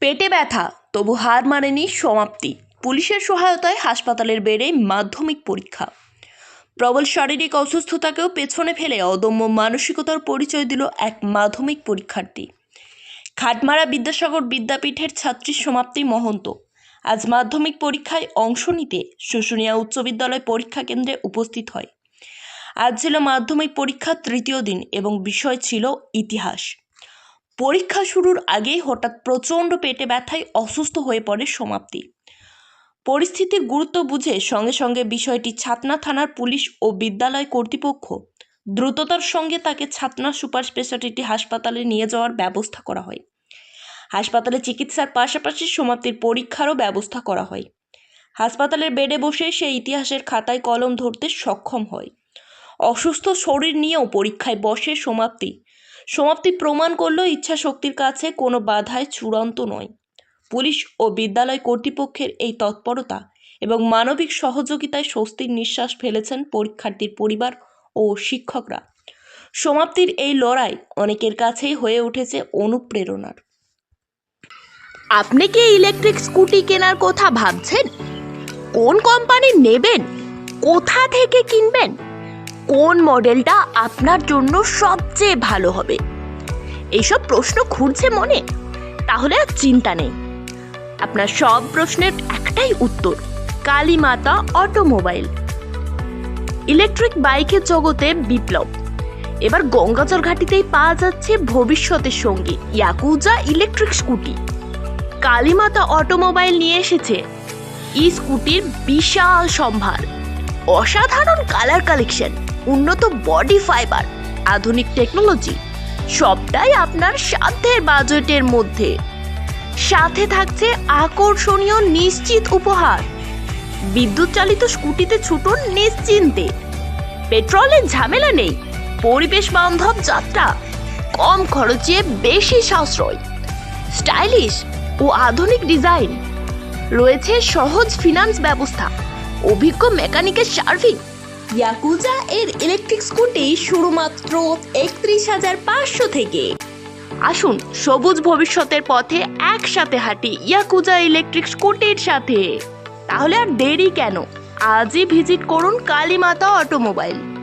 পেটে ব্যথা, তবু হার মানেনি সমাপ্তি। পুলিশের সহায়তায় হাসপাতালের বেড়ে মাধ্যমিক পরীক্ষা। প্রবল শারীরিক অসুস্থতাকেও পেছনে ফেলে অদম্য মানসিকতার পরিচয় দিল এক মাধ্যমিক পরীক্ষার্থী। খাটমারা বিদ্যাসাগর বিদ্যাপীঠের ছাত্রী সমাপ্তি মহন্ত। আজ মাধ্যমিক পরীক্ষায় অংশ নিতে শুশুনিয়া উচ্চ বিদ্যালয় পরীক্ষা কেন্দ্রে উপস্থিত হয়। আজ ছিল মাধ্যমিক পরীক্ষার তৃতীয় দিন এবং বিষয় ছিল ইতিহাস। পরীক্ষা শুরুর আগেই হঠাৎ প্রচণ্ড পেটে ব্যথায় অসুস্থ হয়ে পড়ে সমাপ্তি। পরিস্থিতির গুরুত্ব বুঝে সঙ্গে সঙ্গে বিষয়টি ছাতনা থানার পুলিশ ও বিদ্যালয় কর্তৃপক্ষ দ্রুততার সঙ্গে তাকে ছাতনা সুপার স্পেশালিটি হাসপাতালে নিয়ে যাওয়ার ব্যবস্থা করা হয়। হাসপাতালে চিকিৎসার পাশাপাশি সমাপ্তির পরীক্ষারও ব্যবস্থা করা হয়। হাসপাতালের বেডে বসে সে ইতিহাসের খাতায় কলম ধরতে সক্ষম হয়। অসুস্থ শরীর নিয়েও পরীক্ষায় বসে সমাপ্তি সমাপ্তি প্রমাণ করল ইচ্ছা শক্তির কাছে কোনো বাধায় চূড়ান্ত নয়। পুলিশ ও বিদ্যালয় কর্তৃপক্ষের এই তৎপরতা এবং মানবিক সহযোগিতায় স্বস্তির নিঃশ্বাস ফেলেছেন পরীক্ষার্থীর পরিবার ও শিক্ষকরা। সমাপ্তির এই লড়াই অনেকের কাছেই হয়ে উঠেছে অনুপ্রেরণার। আপনি কি ইলেকট্রিক স্কুটি কেনার কথা ভাবছেন? কোন কোম্পানির নেবেন? কোথা থেকে কিনবেন? কোন মডেলটা আপনার জন্য সবচেয়ে ভালো হবে? এইসব প্রশ্ন ঘুরছে মনে। তাহলে আর চিন্তা নেই। আপনার সব প্রশ্নের একটাই উত্তর, কালীমাতা অটোমোবাইল। ইলেকট্রিক বাইকের জগতে বিপ্লব। এবার গঙ্গাচর ঘাটিতেই পাওয়া যাচ্ছে ভবিষ্যতের সঙ্গী, Yakuza electric scooty. Kalimata automobile নিয়ে এসেছে। ই স্কুটির বিশাল সম্ভার। অসাধারণ কালার কালেকশন। উন্নত বডি ফাইবার, আধুনিক টেকনোলজি, সবটাই আপনার সাধ্যের বাজেটের মধ্যে। সাথে থাকছে আকর্ষণীয় নিশ্চিত উপহার। বিদ্যুৎ চালিত স্কুটিতে ছুটুন নিশ্চিন্তে। পেট্রোলের ঝামেলা নেই, পরিবেশ বান্ধব যাত্রা, কম খরচে বেশি সাশ্রয়। স্টাইলিশ ও আধুনিক ডিজাইন। রয়েছে সহজ ফিনান্স ব্যবস্থা, অভিজ্ঞ মেকানিকের সার্ভিং। ইয়াকুজা এর ইলেকট্রিক স্কুটি শুধুমাত্র একত্রিশ হাজার পাঁচশো থেকে। আসুন, সবুজ ভবিষ্যতের পথে একসাথে হাঁটি ইয়াকুজা ইলেকট্রিক স্কুটির সাথে। তাহলে আর দেরি কেন? আজই ভিজিট করুন কালীমাতা অটোমোবাইল